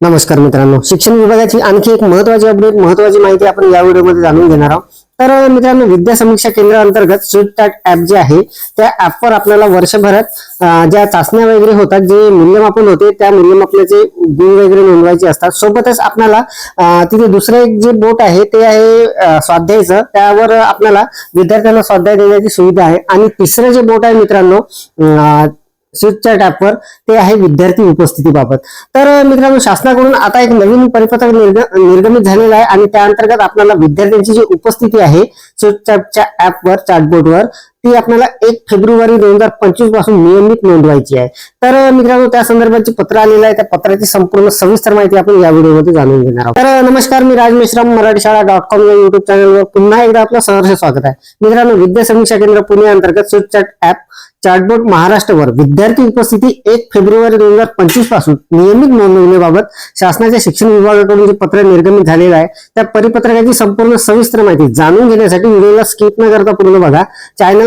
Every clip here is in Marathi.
नमस्कार मित्रांनो. शिक्षण विभागाची आणखी एक महत्वाची अपडेट महत्वाची माहिती आपण या व्हिडिओमध्ये जाणून घेणार आहोत. तर मित्रांनो विद्या समीक्षा केंद्र अंतर्गत ऍप जे आहे त्या ऍपवर आपल्याला वर्षभरात ज्या चाचण्या वगैरे होतात जे मूल्यमापन होते त्या मूल्यमापनाचे गुण वगैरे नोंदवायचे असतात. सोबतच आपल्याला तिथे दुसरं एक जे बोट आहे ते आहे स्वाध्यायचं. त्यावर आपल्याला विद्यार्थ्यांना स्वाध्याय देण्याची सुविधा आहे. आणि तिसरं जे बोट आहे मित्रांनो स्विचच्या टॅपवर ते आहे विद्यार्थी उपस्थितीबाबत. तर मित्रांनो शासनाकडून आता एक नवीन परिपत्रक निर्ग- निर्गमित झालेलं आहे आणि त्या अंतर्गत आपल्याला विद्यार्थ्यांची जी उपस्थिती आहे स्विच टॅपच्या ऍपवर चॅटबोर्डवर ती आपल्याला एक फेब्रुवारी दोन हजार पंचवीसपासून नियमित नोंदवायची आहे. तर मित्रांनो त्या संदर्भाचे पत्र आलेलं आहे. त्या पत्राची संपूर्ण सविस्तर माहिती आपण या व्हिडिओमध्ये जाणून घेणार आहोत. तर नमस्कार मी राज मेश्राम मराठी शाळा डॉट कॉम या युट्यूब चॅनलवर पुन्हा एकदा आपलं सहर्ष स्वागत आहे. मित्रांनो विद्या समीक्षा केंद्र पुणे अंतर्गत स्विच चॅट ऍप चार्टबोर्ड महाराष्ट्रवर विद्यार्थी उपस्थिती एक फेब्रुवारी दोन हजार पंचवीसपासून नियमित नोंदवण्याबाबत शासनाच्या शिक्षण विभागाकडून जे पत्र निर्गमित झालेलं आहे त्या परिपत्रकाची संपूर्ण सविस्तर माहिती जाणून घेण्यासाठी व्हिडिओला स्किप न करता पूर्ण बघा.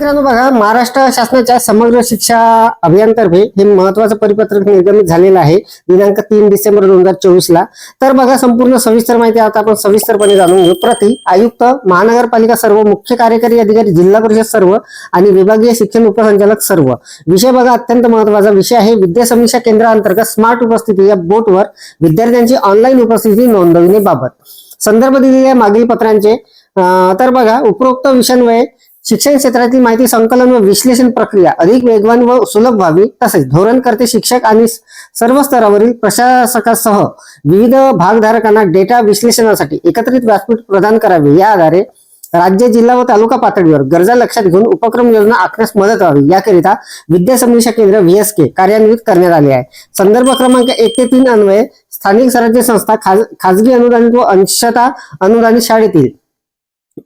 मित्रांनो बघा महाराष्ट्र शासनाच्या समग्र शिक्षा अभियानतर्फे हे महत्वाचं परिपत्रक निर्गमित झालेलं आहे दिनांक तीन डिसेंबर दोन हजार चोवीस ला तर बघा संपूर्ण सविस्तर माहिती आता आपण सविस्तरपणे जाणून घेऊ. प्रति आयुक्त महानगरपालिका सर्व मुख्य कार्यकारी अधिकारी जिल्हा परिषद सर्व आणि विभागीय शिक्षण उपसंचालक सर्व. विषय बघा अत्यंत महत्त्वाचा विषय आहे. विद्या समीक्षा केंद्राअंतर्गत स्मार्ट उपस्थिती या बोटवर विद्यार्थ्यांची ऑनलाईन उपस्थिती नोंदवण्याबाबत संदर्भ दिलेल्या मागील पत्रांचे तर बघा उपरोक्त विषयान्वये शिक्षण क्षेत्रातील माहिती संकलन व विश्लेषण प्रक्रिया अधिक वेगवान व सुलभ व्हावी. तसेच धोरणकर्ते शिक्षक आणि सर्व स्तरावरील प्रशासकासह विविध भागधारकांना डेटा विश्लेषणासाठी एकत्रित व्यासपीठ प्रदान करावे. या आधारे राज्य जिल्हा व तालुका पातळीवर गरजा लक्षात घेऊन उपक्रम योजना आखण्यास मदत व्हावी. याकरिता विद्या समीक्षा केंद्र व्हीएसके कार्यान्वित करण्यात आले आहे. संदर्भ क्रमांक एक ते तीन अन्वये स्थानिक स्वराज्य संस्था खाज- खाजगी अनुदानित व अंशता अनुदानित शाळेतील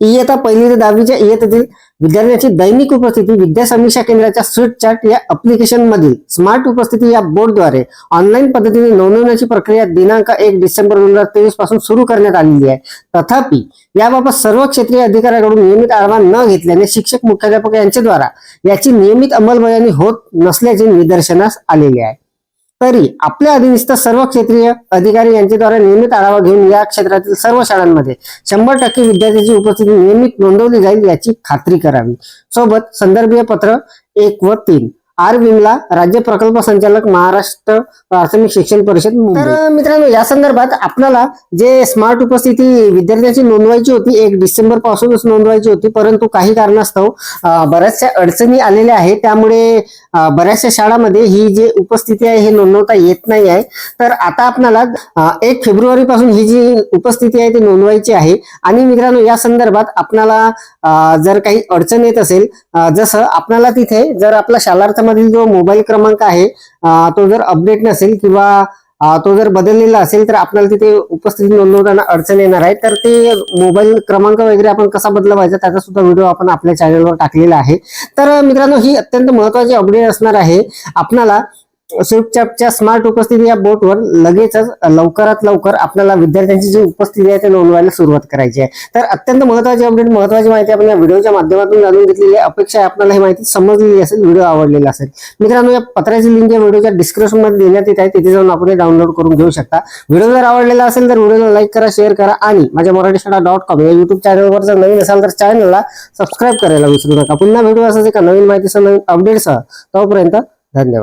इयत्ता पहिली ते दहावीच्या इयत्तेतील विद्यार्थ्यांची दैनिक उपस्थिती विद्या समीक्षा केंद्राच्या स्वीट चार्ट या अप्लिकेशन मधील स्मार्ट उपस्थिती या बोर्डद्वारे ऑनलाईन पद्धतीने नोंदवण्याची प्रक्रिया दिनांक एक डिसेंबर दोन हजार तेवीसपासून सुरू करण्यात आलेली आहे. तथापि याबाबत सर्व क्षेत्रीय अधिकाऱ्याकडून नियमित आढावा न घेतल्याने शिक्षक मुख्याध्यापक यांच्याद्वारा याची नियमित अंमलबजावणी होत नसल्याचे निदर्शनास आलेले आहे. तरी आपल्या अधीनस्थ सर्व क्षेत्रीय अधिकारी यांच्याद्वारे नियमित आढावा घेऊन या क्षेत्रातील सर्व शाळांमध्ये शंभर टक्के विद्यार्थ्यांची उपस्थिती नियमित नोंदवली जाईल याची खात्री करावी. सोबत संदर्भीय पत्र एक व तीन. आर विमला राज्य प्रकल्प संचालक महाराष्ट्र प्राथमिक शिक्षण परिषद तर मित्रांनो या संदर्भात आपल्याला जे स्मार्ट उपस्थिती विद्यार्थ्यांची नोंदवायची होती एक डिसेंबर पासूनच नोंदवायची होती परंतु काही कारणास्तव बऱ्याचशा अडचणी आलेल्या आहेत. त्यामुळे बऱ्याचशा शाळांमध्ये ही जी उपस्थिती आहे हे नोंदवता येत नाही आहे. तर आता आपल्याला एक फेब्रुवारी पासून ही जी उपस्थिती आहे ती नोंदवायची आहे. आणि मित्रांनो या संदर्भात आपल्याला जर काही अडचण येत असेल जसं आपल्याला तिथे जर आपला शालार्थ शालार्थामधील जो मोबाईल क्रमांक आहे तो जर अपडेट नसेल किंवा तो जर बदललेला असेल तर आपल्याला तिथे उपस्थिती नोंदवताना अडचण येणार आहे. तर ते मोबाईल क्रमांक वगैरे आपण कसा बदलवायचा त्याचा सुद्धा व्हिडिओ आपण आपल्या चॅनलवर टाकलेला आहे. तर मित्रांनो ही अत्यंत महत्वाची अपडेट असणार आहे. आपल्याला स्विफ्टच्या स्मार्ट उपस्थिती या बोटवर लगेचच लवकरात लवकर आपल्याला विद्यार्थ्यांची जी उपस्थिती आहे ते नोंदवायला सुरुवात करायची आहे. तर अत्यंत महत्वाची अपडेट महत्वाची माहिती आपण या व्हिडिओच्या माध्यमातून जाणून घेतलेली आहे. अपेक्षा आहे आपल्याला ही माहिती समजलेली असेल व्हिडिओ आवडलेला असेल. मित्रांनो या पत्राची लिंक या व्हिडिओच्या डिस्क्रिप्शनमध्ये देण्यात येत आहे. तिथे जाऊन आपण डाउनलोड करून घेऊ शकता. व्हिडिओ जर आवडलेला असेल तर व्हिडिओला लाईक करा शेअर करा आणि माझ्या मराठी शाळा डॉट कॉम या युट्यूब चॅनलवर जर नवीन असाल तर चॅनलला सबस्क्राईब करायला विसरू नका. पुन्हा व्हिडिओ असाच एका नवीन माहितीसह नवीन अपडेटसह तोपर्यंत धन्यवाद.